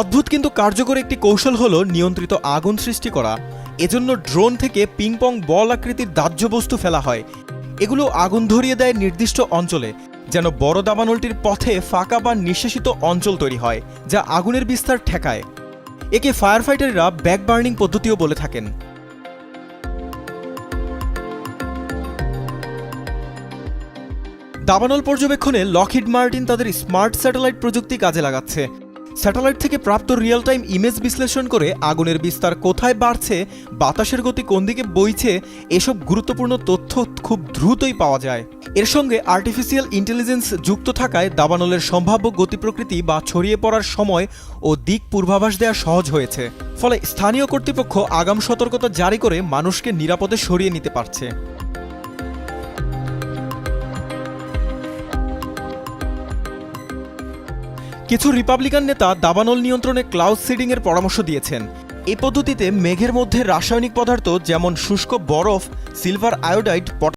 অদ্ভুত কিন্তু কার্যকর একটি কৌশল হলো নিয়ন্ত্রিত আগুন সৃষ্টি করা। এজন্য ড্রোন থেকে পিংপং বল আকৃতির দাহ্য বস্তু ফেলা হয়। এগুলো আগুন ধরিয়ে দেয় নির্দিষ্ট অঞ্চলে, যেন বড় দাবানলটির পথে ফাঁকা বা নিঃশেষিত অঞ্চল তৈরি হয়, যা আগুনের বিস্তার ঠেকায়। একে ফায়ার ফাইটাররা ব্যাক বার্নিং পদ্ধতিও বলে থাকেন। দাবানল পর্যবেক্ষণে লকহিড মার্টিন তাদের স্মার্ট স্যাটেলাইট প্রযুক্তি কাজে লাগাচ্ছে। স্যাটেলাইট থেকে প্রাপ্ত রিয়েল টাইম ইমেজ বিশ্লেষণ করে আগুনের বিস্তার কোথায় বাড়ছে, বাতাসের গতি কোন দিকে বইছে, এসব গুরুত্বপূর্ণ তথ্য খুব দ্রুতই পাওয়া যায়। এর সঙ্গে আর্টিফিশিয়াল ইন্টেলিজেন্স যুক্ত থাকায় দাবানলের সম্ভাব্য গতি প্রকৃতি বা ছড়িয়ে পড়ার সময় ও দিক পূর্বাভাস দেওয়া সহজ হয়েছে। ফলে স্থানীয় কর্তৃপক্ষ আগাম সতর্কতা জারি করে মানুষকে নিরাপদে সরিয়ে নিতে পারছে। কিছু রিপাবলিকান নেতা দাবানল নিয়ন্ত্রণে ক্লাউড সিডিংয়ের পরামর্শ দিয়েছেন। এ পদ্ধতিতে মেঘের মধ্যে রাসায়নিক পদার্থ যেমন শুষ্ক বরফ সিলভার আয়োডাইড